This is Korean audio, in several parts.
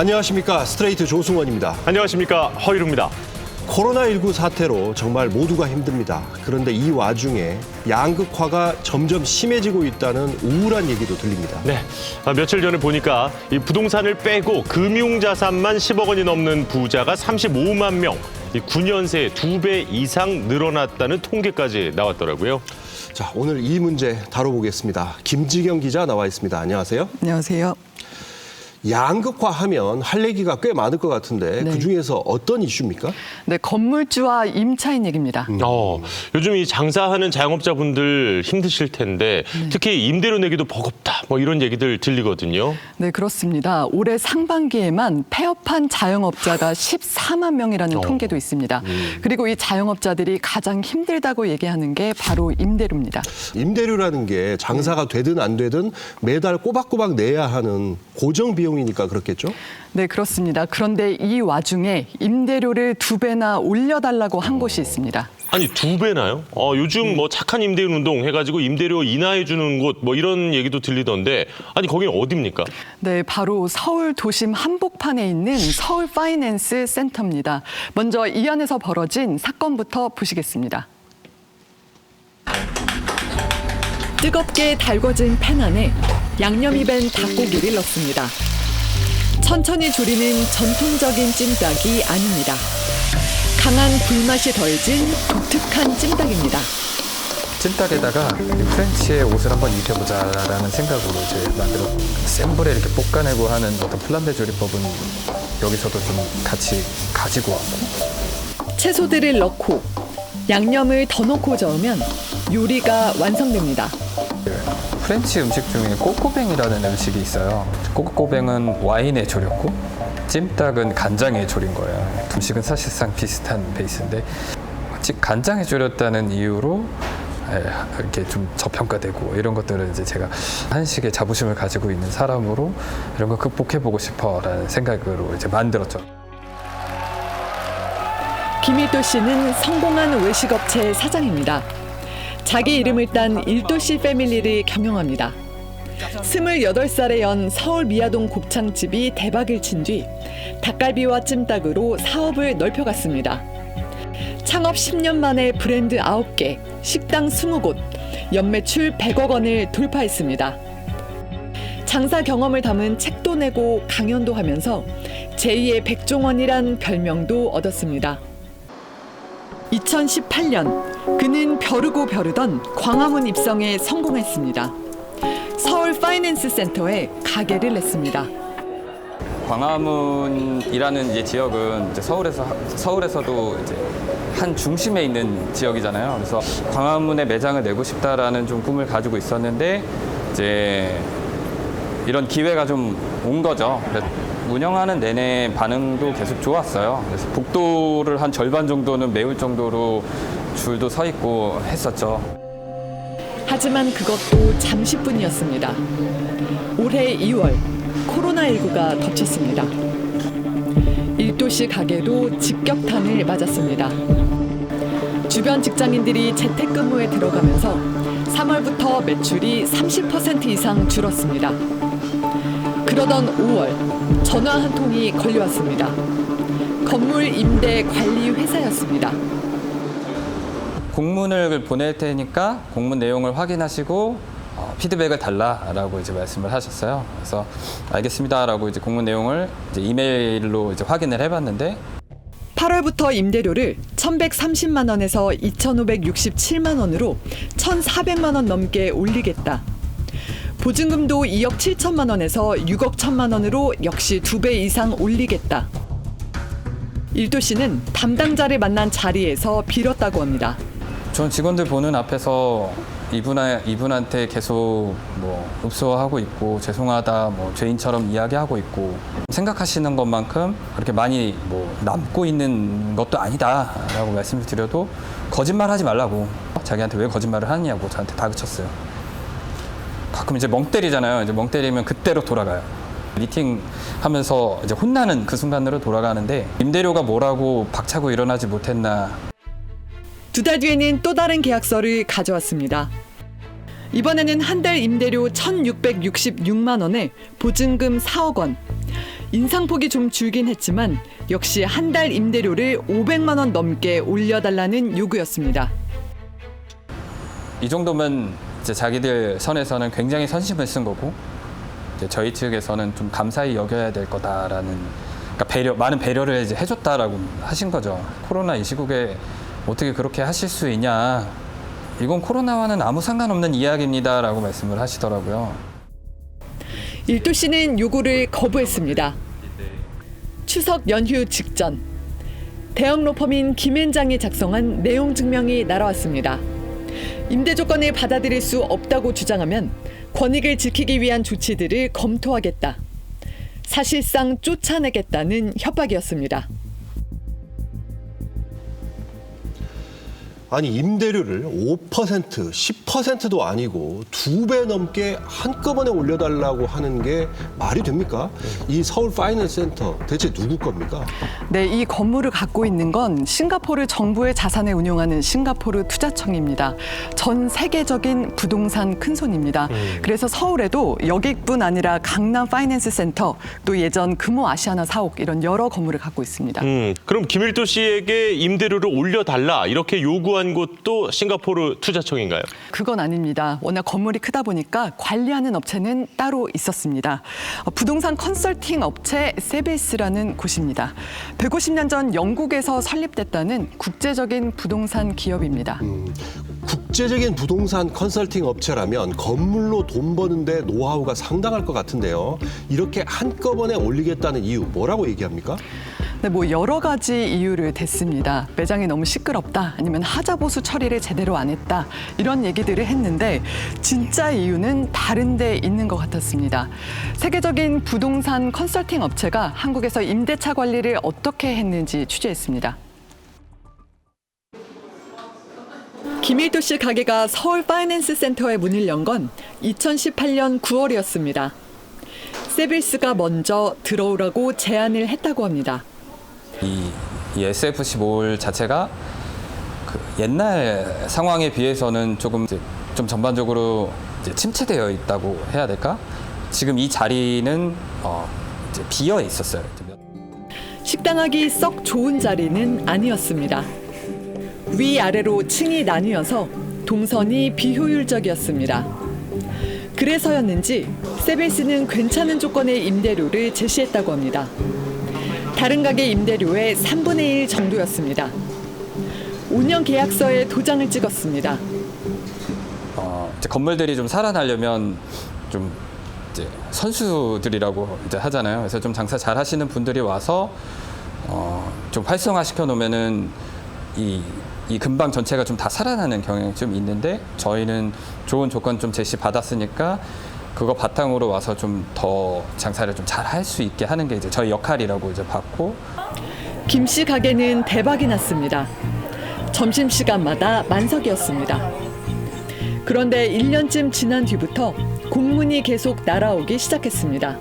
안녕하십니까 스트레이트 조승원입니다. 안녕하십니까 허이루입니다. 코로나19 사태로 정말 모두가 힘듭니다. 그런데 이 와중에 양극화가 점점 심해지고 있다는 우울한 얘기도 들립니다. 네, 아, 며칠 전에 보니까 이 부동산을 빼고 금융자산만 10억 원이 넘는 부자가 35만 명, 이 9년 새에 두배 이상 늘어났다는 통계까지 나왔더라고요. 자, 오늘 이 문제 다뤄보겠습니다. 김지경 기자 나와 있습니다. 안녕하세요. 안녕하세요. 양극화하면 할 얘기가 꽤 많을 것 같은데 네. 그 중에서 어떤 이슈입니까? 네, 건물주와 임차인 얘기입니다. 어, 요즘 이 장사하는 자영업자분들 힘드실 텐데 특히 임대료 내기도 버겁다 뭐 이런 얘기들 들리거든요. 네, 그렇습니다. 올해 상반기에만 폐업한 자영업자가 14만 명이라는 어. 통계도 있습니다. 그리고 이 자영업자들이 가장 힘들다고 얘기하는 게 바로 임대료입니다. 임대료라는 게 장사가 되든 안 되든 매달 꼬박꼬박 내야 하는 고정 비용 이니까 그렇겠죠? 네, 그렇습니다. 그런데 이 와중에 임대료를 두 배나 올려달라고 한 곳이 있습니다. 아니 두 배나요? 어, 요즘 뭐 착한 임대인 운동 해가지고 임대료 인하해 주는 곳 뭐 이런 얘기도 들리던데 아니 거기는 어디입니까? 네, 바로 서울 도심 한복판에 있는 서울 파이낸스 센터입니다. 먼저 이 안에서 벌어진 사건부터 보시겠습니다. 뜨겁게 달궈진 팬 안에 양념이 밴 닭고기를 넣습니다. 천천히 조리는 전통적인 찜닭이 아닙니다. 강한 불맛이 더해진 독특한 찜닭입니다. 찜닭에다가 이 프렌치의 옷을 한번 입혀보자라는 생각으로 이제 만들어 센 불에 이렇게 볶아내고 하는 어떤 플란베 조리법은 여기서도 좀 같이 가지고 왔고 채소들을 넣고 양념을 더 넣고 저으면 요리가 완성됩니다. 프렌치 음식 중에 꼬꼬뱅이라는 음식이 있어요. 꼬꼬뱅은 와인에 졸였고 찜닭은 간장에 졸인 거예요. 음식은 사실상 비슷한 베이스인데 즉 간장에 졸였다는 이유로 예, 이렇게 좀 저평가되고 이런 것들을 이제 제가 한식에 자부심을 가지고 있는 사람으로 이런 거 극복해보고 싶어라는 생각으로 이제 만들었죠. 김일도 씨는 성공한 외식업체 사장입니다. 자기 이름을 딴 일도씨 패밀리를 경영합니다. 28살에 연 서울 미아동 곱창집이 대박을 친 뒤 닭갈비와 찜닭으로 사업을 넓혀갔습니다. 창업 10년 만에 브랜드 9개, 식당 20곳, 연매출 100억 원을 돌파했습니다. 장사 경험을 담은 책도 내고 강연도 하면서 제2의 백종원이란 별명도 얻었습니다. 2018년 그는 벼르고 벼르던 광화문 입성에 성공했습니다. 서울 파이낸스 센터에 가게를 냈습니다. 광화문이라는 이제 지역은 이제 서울에서 서울에서도 이제 한 중심에 있는 지역이잖아요. 그래서 광화문에 매장을 내고 싶다라는 좀 꿈을 가지고 있었는데 이제 이런 기회가 좀 온 거죠. 운영하는 내내 반응도 계속 좋았어요. 그래서 복도를 한 절반 정도는 메울 정도로 줄도 서 있고 했었죠. 하지만 그것도 잠시뿐이었습니다. 올해 2월 코로나19가 덮쳤습니다. 일도시 가게도 직격탄을 맞았습니다. 주변 직장인들이 재택근무에 들어가면서 3월부터 매출이 30% 이상 줄었습니다. 그러던 5월 전화 한 통이 걸려왔습니다. 건물 임대 관리 회사였습니다. 공문을 보낼 테니까 공문 내용을 확인하시고 어, 피드백을 달라라고 이제 말씀을 하셨어요. 그래서 알겠습니다라고 이제 공문 내용을 이제 이메일로 이제 확인을 해봤는데 8월부터 임대료를 1,130만 원에서 2,567만 원으로 1,400만 원 넘게 올리겠다. 보증금도 2억 7천만 원에서 6억 1천만 원으로 역시 두 배 이상 올리겠다. 일도 씨는 담당자를 만난 자리에서 빌었다고 합니다. 전 직원들 보는 앞에서 이분한 이분한테 계속 뭐 읍소하고 있고 죄송하다 뭐 죄인처럼 이야기하고 있고 생각하시는 것만큼 그렇게 많이 뭐 남고 있는 것도 아니다라고 말씀을 드려도 거짓말하지 말라고 자기한테 왜 거짓말을 하느냐고 저한테 다그쳤어요. 가끔 이제 멍 때리잖아요. 이제 멍 때리면 그때로 돌아가요. 미팅 하면서 이제 혼나는 그 순간으로 돌아가는데 임대료가 뭐라고 박차고 일어나지 못했나 두 달 뒤에는 또 다른 계약서를 가져왔습니다. 이번에는 한 달 임대료 1,666만 원에 보증금 4억 원. 인상폭이 좀 줄긴 했지만 역시 한 달 임대료를 500만 원 넘게 올려달라는 요구였습니다. 이 정도면 이제 자기들 선에서는 굉장히 선심을 쓴 거고 이제 저희 측에서는 좀 감사히 여겨야 될 거다라는 그러니까 배려 많은 배려를 이제 해줬다라고 하신 거죠. 코로나 이 시국에 어떻게 그렇게 하실 수 있냐? 이건 코로나와는 아무 상관없는 이야기입니다 라고 말씀을 하시더라고요. 일도 씨는 요구를 거부했습니다. 추석 연휴 직전 대형 로펌인 김앤장이 작성한 내용 증명이 날아왔습니다. 임대 조건을 받아들일 수 없다고 주장하면 권익을 지키기 위한 조치들을 검토하겠다. 사실상 쫓아내겠다는 협박이었습니다. 아니 임대료를 5% 10%도 아니고 두 배 넘게 한꺼번에 올려달라고 하는 게 말이 됩니까? 이 서울 파이낸스 센터 대체 누구 겁니까? 네, 이 건물을 갖고 있는 건 싱가포르 정부의 자산을 운용하는 싱가포르 투자청입니다. 전 세계적인 부동산 큰손입니다. 그래서 서울에도 여객뿐 아니라 강남 파이낸스 센터, 또 예전 금호 아시아나 사옥 이런 여러 건물을 갖고 있습니다. 음, 그럼 김일도 씨에게 임대료를 올려달라 이렇게 요구한 곳도 싱가포르 투자청인가요? 그건 아닙니다. 워낙 건물이 크다 보니까 관리하는 업체는 따로 있었습니다. 어, 부동산 컨설팅 업체 세베이스라는 곳입니다. 150년 전 영국에서 설립됐다는 국제적인 부동산 기업입니다. 국제적인 부동산 컨설팅 업체라면 건물로 돈 버는데 노하우가 상당할 것 같은데요. 이렇게 한꺼번에 올리겠다는 이유 뭐라고 얘기합니까? 네, 뭐 여러 가지 이유를 댔습니다. 매장이 너무 시끄럽다, 아니면 하자 보수 처리를 제대로 안 했다 이런 얘기들을 했는데 진짜 이유는 다른데 있는 것 같았습니다. 세계적인 부동산 컨설팅 업체가 한국에서 임대차 관리를 어떻게 했는지 취재했습니다. 김일도 씨 가게가 서울 파이낸스 센터에 문을 연 건 2018년 9월이었습니다. 세빌스가 먼저 들어오라고 제안을 했다고 합니다. 이, 이 SFC 몰 자체가 그 옛날 상황에 비해서는 조금 좀 전반적으로 침체되어 있다고 해야 될까? 지금 이 자리는 어, 비어 있었어요. 식당하기 썩 좋은 자리는 아니었습니다. 위아래로 층이 나뉘어서 동선이 비효율적이었습니다. 그래서였는지 세빌스는 괜찮은 조건의 임대료를 제시했다고 합니다. 다른 가게 임대료의 3분의 1 정도였습니다. 5년 계약서에 도장을 찍었습니다. 어, 이제 건물들이 좀 살아나려면 좀 이제 선수들이라고 이제 하잖아요. 그래서 좀 장사 잘 하시는 분들이 와서 어, 좀 활성화 시켜 놓으면은 이, 이 근방 전체가 좀 다 살아나는 경향이 좀 있는데 저희는 좋은 조건 좀 제시 받았으니까 그거 바탕으로 와서 좀 더 장사를 좀 잘 할 수 있게 하는 게 이제 저희 역할이라고 이제 봤고 김씨 가게는 대박이 났습니다. 점심시간마다 만석이었습니다. 그런데 1년쯤 지난 뒤부터 공문이 계속 날아오기 시작했습니다.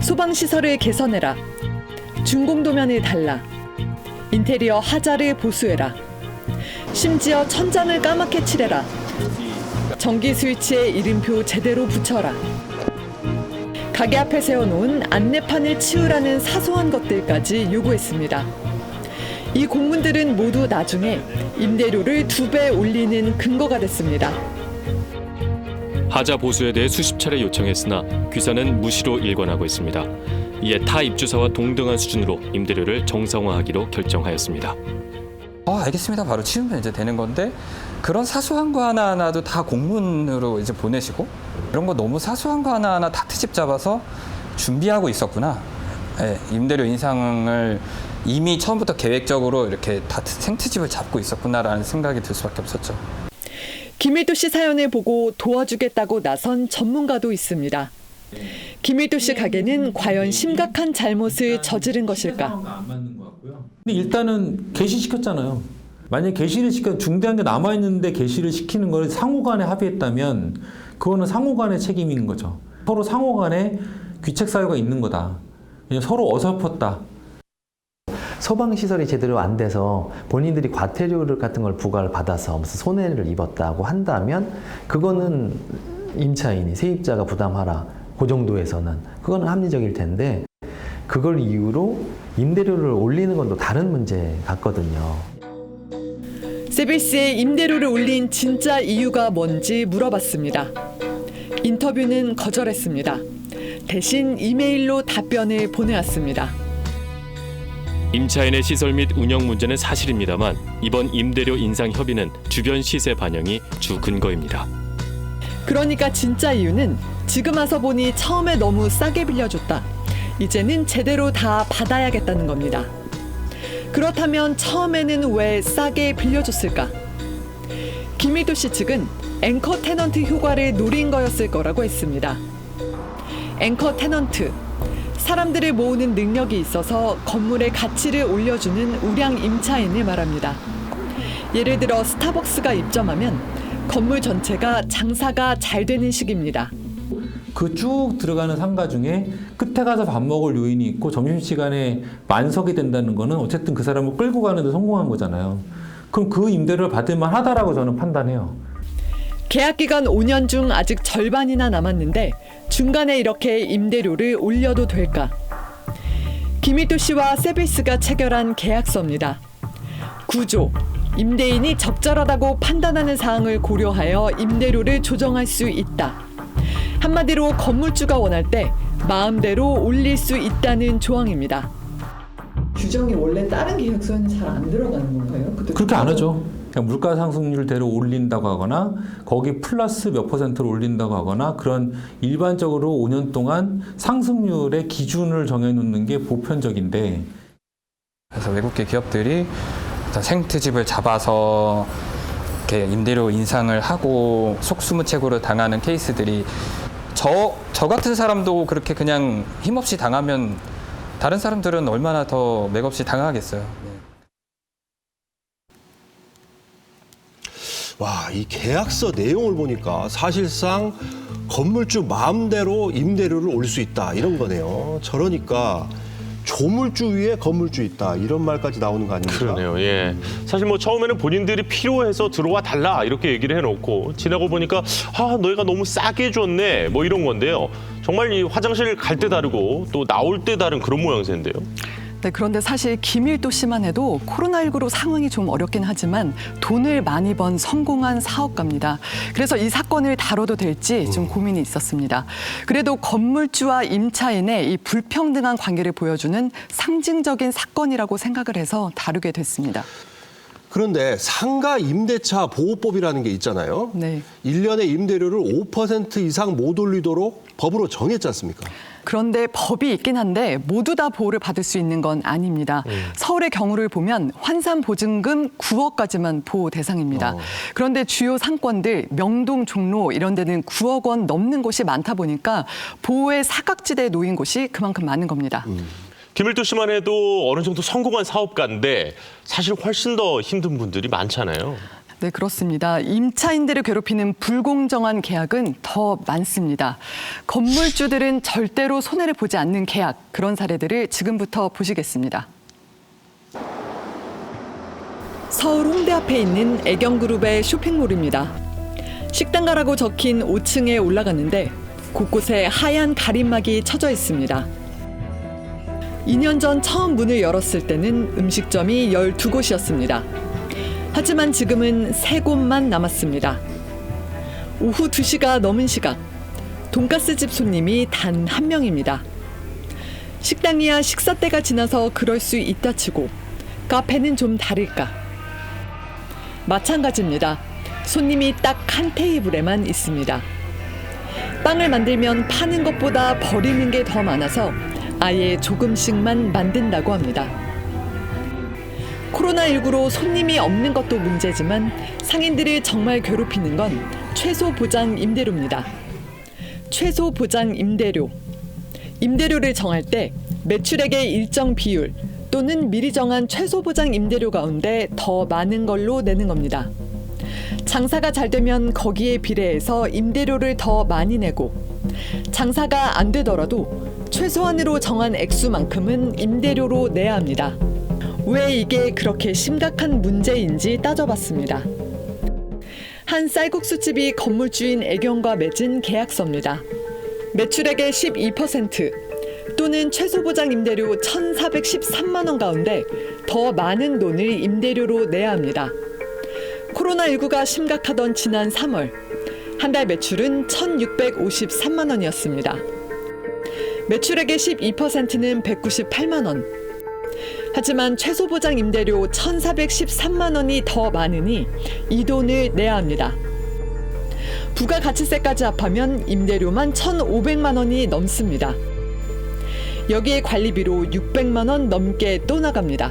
소방시설을 개선해라. 중공도면을 달라. 인테리어 하자를 보수해라. 심지어 천장을 까맣게 칠해라. 전기 스위치에 이름표 제대로 붙여라. 가게 앞에 세워놓은 안내판을 치우라는 사소한 것들까지 요구했습니다. 이 공문들은 모두 나중에 임대료를 두 배 올리는 근거가 됐습니다. 하자 보수에 대해 수십 차례 요청했으나 귀사는 무시로 일관하고 있습니다. 이에 타 입주사와 동등한 수준으로 임대료를 정상화하기로 결정하였습니다. 어, 알겠습니다. 바로 치우면 이제 되는 건데 그런 사소한 거 하나하나도 다 공문으로 이제 보내시고 이런 거 너무 사소한 거 하나하나 다 트집 잡아서 준비하고 있었구나. 예, 임대료 인상을 이미 처음부터 계획적으로 이렇게 다 생트집을 잡고 있었구나라는 생각이 들 수밖에 없었죠. 김일도 씨 사연을 보고 도와주겠다고 나선 전문가도 있습니다. 김일도 씨 가게는 과연 심각한 잘못을 저지른 것일까? 안 맞는 것 같고요. 근데 일단은 개시시켰잖아요. 만약 개시를 시켜 중대한 게 남아 있는데 개시를 시키는 걸 상호 간에 합의했다면 그거는 상호 간의 책임인 거죠. 서로 상호 간에 귀책 사유가 있는 거다. 그냥 서로 어설펐다. 소방 시설이 제대로 안 돼서 본인들이 과태료 같은 걸 부과를 받아서 무슨 손해를 입었다고 한다면 그거는 임차인이 세입자가 부담하라 그 정도에서는 그거는 합리적일 텐데 그걸 이유로 임대료를 올리는 건 또 다른 문제 같거든요. 세빌스의 임대료를 올린 진짜 이유가 뭔지 물어봤습니다. 인터뷰는 거절했습니다. 대신 이메일로 답변을 보내왔습니다. 임차인의 시설 및 운영 문제는 사실입니다만 이번 임대료 인상 협의는 주변 시세 반영이 주 근거입니다. 그러니까 진짜 이유는 지금 와서 보니 처음에 너무 싸게 빌려줬다. 이제는 제대로 다 받아야겠다는 겁니다. 그렇다면 처음에는 왜 싸게 빌려줬을까? 김일도 씨 측은 앵커 테넌트 효과를 노린 거였을 거라고 했습니다. 앵커 테넌트. 사람들을 모으는 능력이 있어서 건물의 가치를 올려주는 우량 임차인을 말합니다. 예를 들어 스타벅스가 입점하면 건물 전체가 장사가 잘 되는 시기입니다. 그 쭉 들어가는 상가 중에 끝에 가서 밥 먹을 요인이 있고 점심시간에 만석이 된다는 거는 어쨌든 그 사람을 끌고 가는데 성공한 거잖아요. 그럼 그 임대료를 받을 만 하다라고 저는 판단해요. 계약 기간 5년 중 아직 절반이나 남았는데 중간에 이렇게 임대료를 올려도 될까? 김일도 씨와 세빌스가 체결한 계약서입니다. 구조. 임대인이 적절하다고 판단하는 사항을 고려하여 임대료를 조정할 수 있다. 한마디로 건물주가 원할 때 마음대로 올릴 수 있다는 조항입니다. 규정이 원래 다른 계약서에는 잘 안 들어가는 건가요? 그렇게 안 하죠. 그냥 물가 상승률대로 올린다고 하거나 거기 플러스 몇 퍼센트를 올린다고 하거나 그런 일반적으로 5년 동안 상승률의 기준을 정해놓는 게 보편적인데 그래서 외국계 기업들이 어떤 생트집을 잡아서 이렇게 임대료 인상을 하고 속수무책으로 당하는 케이스들이 저, 저 같은 사람도 그렇게 그냥 힘없이 당하면 다른 사람들은 얼마나 더 맥없이 당하겠어요. 네. 와, 이 계약서 내용을 보니까 사실상 건물주 마음대로 임대료를 올릴 수 있다 이런 거네요. 저러니까 조물주 위에 건물주 있다 이런 말까지 나오는 거 아닙니까? 그러네요. 예. 사실 뭐 처음에는 본인들이 필요해서 들어와 달라 이렇게 얘기를 해놓고 지나고 보니까 아 너희가 너무 싸게 줬네 뭐 이런 건데요. 정말 이 화장실 갈 때 다르고 또 나올 때 다른 그런 모양새인데요. 네, 그런데 사실 김일도 씨만 해도 코로나19로 상황이 좀 어렵긴 하지만 돈을 많이 번 성공한 사업가입니다. 그래서 이 사건을 다뤄도 될지 좀 고민이 있었습니다. 그래도 건물주와 임차인의 이 불평등한 관계를 보여주는 상징적인 사건이라고 생각을 해서 다루게 됐습니다. 그런데 상가 임대차 보호법이라는 게 있잖아요. 네. 일년의 임대료를 5% 이상 못 올리도록 법으로 정했지 않습니까? 그런데 법이 있긴 한데 모두 다 보호를 받을 수 있는 건 아닙니다. 서울의 경우를 보면 환산 보증금 9억까지만 보호 대상입니다. 어. 그런데 주요 상권들 명동, 종로 이런 데는 9억 원 넘는 곳이 많다 보니까 보호의 사각지대에 놓인 곳이 그만큼 많은 겁니다. 김일도 씨만 해도 어느 정도 성공한 사업가인데 사실 훨씬 더 힘든 분들이 많잖아요. 네, 그렇습니다. 임차인들을 괴롭히는 불공정한 계약은 더 많습니다. 건물주들은 절대로 손해를 보지 않는 계약, 그런 사례들을 지금부터 보시겠습니다. 서울 홍대 앞에 있는 애경그룹의 쇼핑몰입니다. 식당 가라고 적힌 5층에 올라갔는데 곳곳에 하얀 가림막이 쳐져 있습니다. 2년 전 처음 문을 열었을 때는 음식점이 12곳이었습니다. 하지만 지금은 3곳만 남았습니다. 오후 2시가 넘은 시각, 돈가스 집 손님이 단 한 명입니다. 식당이야 식사 때가 지나서 그럴 수 있다 치고 카페는 좀 다를까? 마찬가지입니다. 손님이 딱 한 테이블에만 있습니다. 빵을 만들면 파는 것보다 버리는 게 더 많아서 아예 조금씩만 만든다고 합니다. 코로나19로 손님이 없는 것도 문제지만 상인들을 정말 괴롭히는 건 최소 보장 임대료입니다. 최소 보장 임대료. 임대료를 정할 때 매출액의 일정 비율 또는 미리 정한 최소 보장 임대료 가운데 더 많은 걸로 내는 겁니다. 장사가 잘 되면 거기에 비례해서 임대료를 더 많이 내고 장사가 안 되더라도 최소한으로 정한 액수만큼은 임대료로 내야 합니다. 왜 이게 그렇게 심각한 문제인지 따져봤습니다. 한 쌀국수집이 건물주인 애경과 맺은 계약서입니다. 매출액의 12%, 또는 최소 보장 임대료 1,413만 원 가운데 더 많은 돈을 임대료로 내야 합니다. 코로나19가 심각하던 지난 3월 한 달 매출은 1,653만 원이었습니다. 매출액의 12%는 198만 원. 하지만 최소 보장 임대료 1,413만 원이 더 많으니 이 돈을 내야 합니다. 부가가치세까지 합하면 임대료만 1,500만 원이 넘습니다. 여기에 관리비로 600만 원 넘게 또 나갑니다.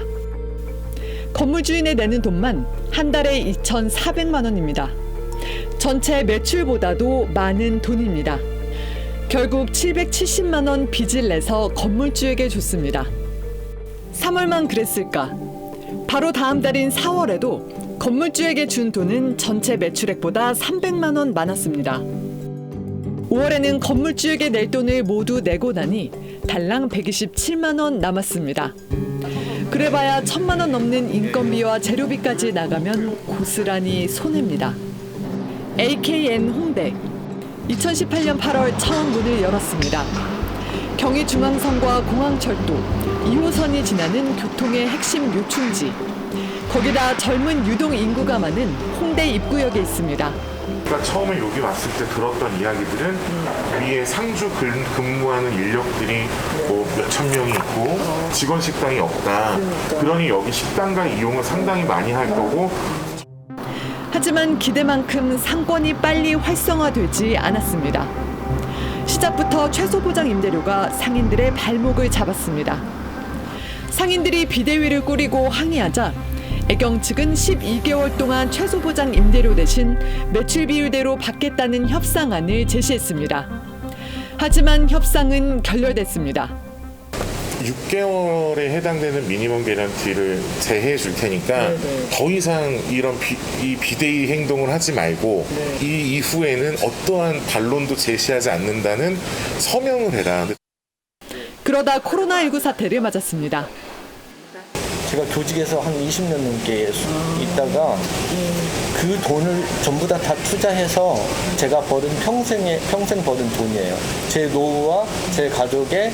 건물 주인에 내는 돈만 한 달에 2,400만 원입니다. 전체 매출보다도 많은 돈입니다. 결국 770만 원 빚을 내서 건물주에게 줬습니다. 3월만 그랬을까? 바로 다음 달인 4월에도 건물주에게 준 돈은 전체 매출액보다 300만 원 많았습니다. 5월에는 건물주에게 낼 돈을 모두 내고 나니 달랑 127만 원 남았습니다. 그래봐야 천만 원 넘는 인건비와 재료비까지 나가면 고스란히 손해입니다. AKN 홍대 2018년 8월 처음 문을 열었습니다. 경의중앙선과 공항철도 2호선이 지나는 교통의 핵심 요충지. 거기다 젊은 유동 인구가 많은 홍대 입구역에 있습니다. 그러니까 처음에 여기 왔을 때 들었던 이야기들은 위에 상주 근- 근무하는 인력들이 뭐 몇천 명이 있고 직원 식당이 없다. 그러니 여기 식당과 이용을 상당히 많이 할 거고 하지만 기대만큼 상권이 빨리 활성화되지 않았습니다. 시작부터 최소 보장 임대료가 상인들의 발목을 잡았습니다. 상인들이 비대위를 꾸리고 항의하자 애경 측은 12개월 동안 최소 보장 임대료 대신 매출 비율대로 받겠다는 협상안을 제시했습니다. 하지만 협상은 결렬됐습니다. 6개월에 해당되는 미니멈 개런티를 제해해 줄 테니까 더 이상 이런 비, 이 비대위 행동을 하지 말고 이 이후에는 어떠한 반론도 제시하지 않는다는 서명을 해라. 그러다 코로나19 사태를 맞았습니다. 제가 교직에서 한 20년 넘게 있다가 그 돈을 전부 다 다 투자해서 제가 벌은 평생에 평생 벌은 돈이에요. 제 노후와 제 가족의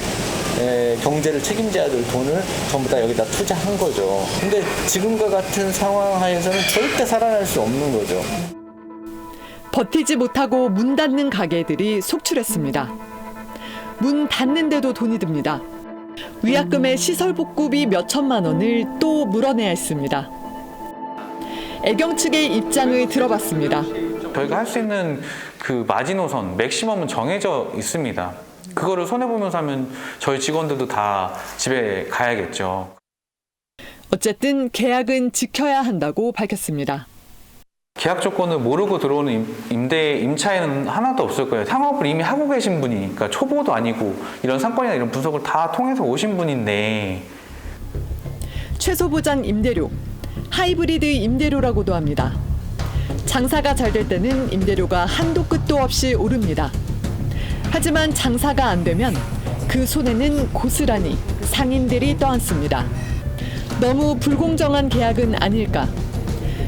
에, 경제를 책임져야 될 돈을 전부 다 여기다 투자한 거죠. 근데 지금과 같은 상황 하에서는 절대 살아날 수 없는 거죠. 버티지 못하고 문 닫는 가게들이 속출했습니다. 문 닫는데도 돈이 듭니다. 위약금의 시설 복구비 몇 천만 원을 또 물어내야 했습니다. 애경 측의 입장을 들어봤습니다. 저희가 할 수 있는 그 마지노선 맥시멈은 정해져 있습니다. 그거를 손해 보면서 하면 저희 직원들도 다 집에 가야겠죠. 어쨌든 계약은 지켜야 한다고 밝혔습니다. 계약 조건을 모르고 들어오는 임- 임대 임차에는 하나도 없을 거예요. 상업을 이미 하고 계신 분이, 그러니까 초보도 아니고 이런 상권이나 이런 분석을 다 통해서 오신 분인데 최소 보장 임대료, 하이브리드 임대료라고도 합니다. 장사가 잘 될 때는 임대료가 한도 끝도 없이 오릅니다. 하지만 장사가 안 되면 그 손에는 고스란히 상인들이 떠안습니다. 너무 불공정한 계약은 아닐까?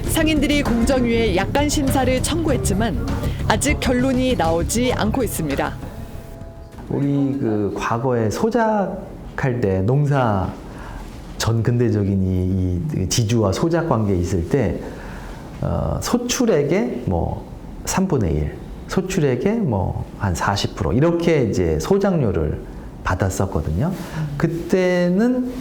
상인들이 공정위에 약간 심사를 청구했지만 아직 결론이 나오지 않고 있습니다. 우리 그 과거에 소작할 때 농사 전 근대적인 이, 이 지주와 소작 관계에 있을 때 어, 소출액의 뭐 3분의 1, 소출액의 뭐 한 40% 이렇게 이제 소작료를 받았었거든요. 그때는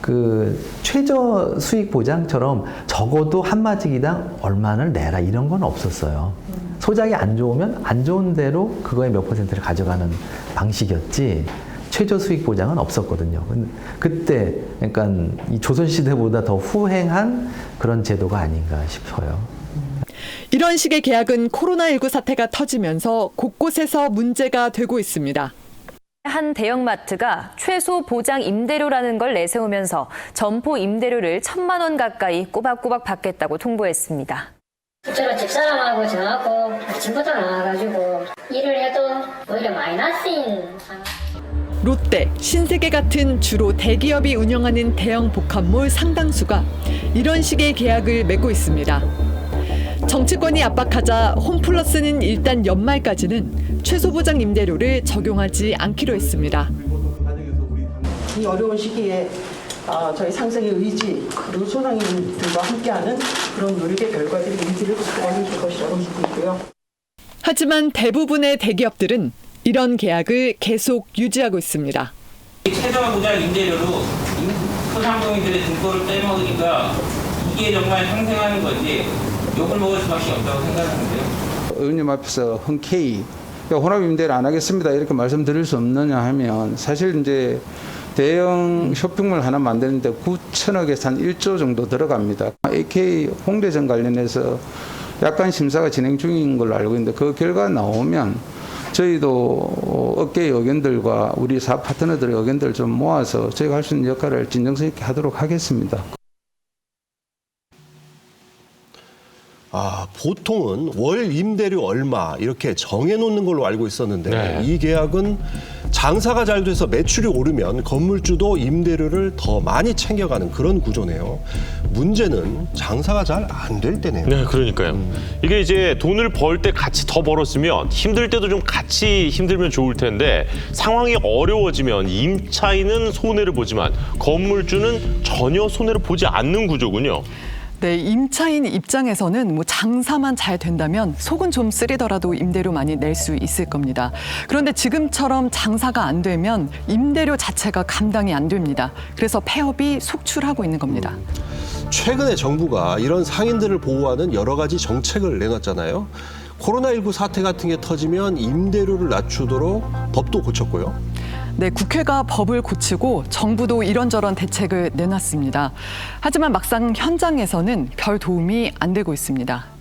그 최저 수익 보장처럼 적어도 한 마지기당 얼마를 내라 이런 건 없었어요. 소작이 안 좋으면 안 좋은 대로 그거의 몇 퍼센트를 가져가는 방식이었지 최저 수익 보장은 없었거든요. 근데 그때 그러니까 이 조선 시대보다 더 후행한 그런 제도가 아닌가 싶어요. 이런 식의 계약은 코로나19 사태가 터지면서 곳곳에서 문제가 되고 있습니다. 한 대형마트가 최소 보장 임대료라는 걸 내세우면서 점포 임대료를 천만 원 가까이 꼬박꼬박 받겠다고 통보했습니다. 실제로 집사람하고 저하고 아침부터 나와가지고 일을 해도 오히려 마이너스인 상황. 롯데, 신세계 같은 주로 대기업이 운영하는 대형 복합몰 상당수가 이런 식의 계약을 맺고 있습니다. 정치권이 압박하자 홈플러스는 일단 연말까지는 최소 보장 임대료를 적용하지 않기로 했습니다. 이 어려운 시기에 어, 저희 상생의 의지 그리고 소상인들과 함께하는 그런 노력의 결과들이 의지를 보완해줄 것이라고 믿고 있고요. 하지만 대부분의 대기업들은 이런 계약을 계속 유지하고 있습니다. 최저가 보장 임대료로 임- 소상공인들의 등골을 빼먹으니까 이게 정말 상생하는 건지 욕을 먹을 수밖에 없다고 생각하는데요. 의원님 앞에서 흔쾌히 야, 혼합 임대를 안 하겠습니다 이렇게 말씀드릴 수 없느냐 하면 사실 이제 대형 쇼핑몰 하나 만드는데 9천억에서 한 1조 정도 들어갑니다. AK 홍대점 관련해서 약간 심사가 진행 중인 걸로 알고 있는데 그 결과 나오면 저희도 업계의 의견들과 우리 사업 파트너들의 의견들을 좀 모아서 저희가 할 수 있는 역할을 진정성 있게 하도록 하겠습니다. 아, 보통은 월 임대료 얼마 이렇게 정해놓는 걸로 알고 있었는데 네. 이 계약은 장사가 잘 돼서 매출이 오르면 건물주도 임대료를 더 많이 챙겨가는 그런 구조네요. 문제는 장사가 잘 안 될 때네요. 네, 그러니까요. 이게 이제 돈을 벌 때 같이 더 벌었으면 힘들 때도 좀 같이 힘들면 좋을 텐데 상황이 어려워지면 임차인은 손해를 보지만 건물주는 전혀 손해를 보지 않는 구조군요. 네, 임차인 입장에서는 뭐 장사만 잘 된다면 속은 좀 쓰리더라도 임대료 많이 낼 수 있을 겁니다. 그런데 지금처럼 장사가 안 되면 임대료 자체가 감당이 안 됩니다. 그래서 폐업이 속출하고 있는 겁니다. 최근에 정부가 이런 상인들을 보호하는 여러 가지 정책을 내놨잖아요. 코로나19 사태 같은 게 터지면 임대료를 낮추도록 법도 고쳤고요. 네, 국회가 법을 고치고 정부도 이런저런 대책을 내놨습니다. 하지만 막상 현장에서는 별 도움이 안 되고 있습니다.